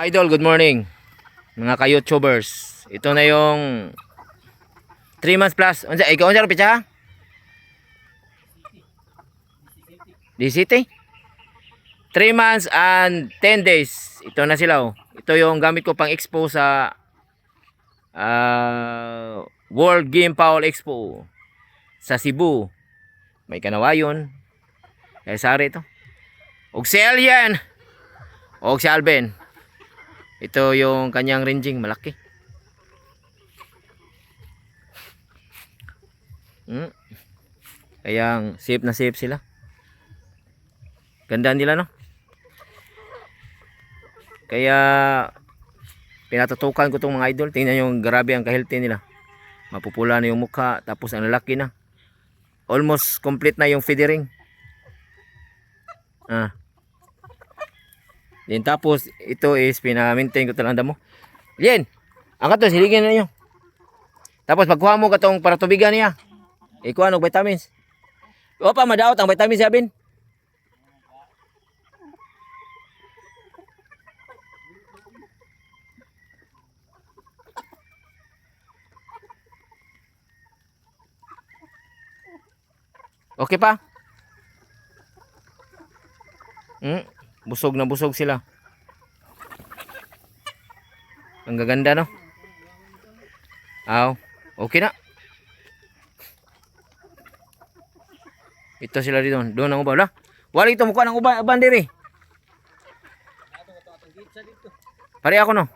Idol, good morning. Mga ka-YouTubers. Ito na yung 3 months plus. Unsa ikaw unsa pitsa? DCT? 3 months and 10 days. Ito na sila oh. Ito yung gamit ko pang expo sa ah, World Game Foul Expo sa Cebu. May kanawayon. Kaya sari ito. Og si Alien. Og si Alvin. Ito yung kanyang ranging malaki. Hmm. Kaya safe na safe sila. Ganda nila no. Kaya pinatutukan ko tong mga idol. Tingnan yung grabe ang ka-healthy nila. Mapupula na yung mukha tapos ang lalaki na. Almost complete na yung feedering. Ah. Then tapos ito is pina-maintain ko talanda mo. Yan. Ang kato siligin na niyo. Tapos pagkuha mo katong para tubigan niya. Ikuha ng vitamins. O pa madaot ang vitamins sabin. Okay pa? Hmm, busog na busog sila. Ang gaganda no? Aw, okay na. Ito sila dito. Doon ang uban. Wala. Wala ito mukha ng uban, uban diri. Pare ako no.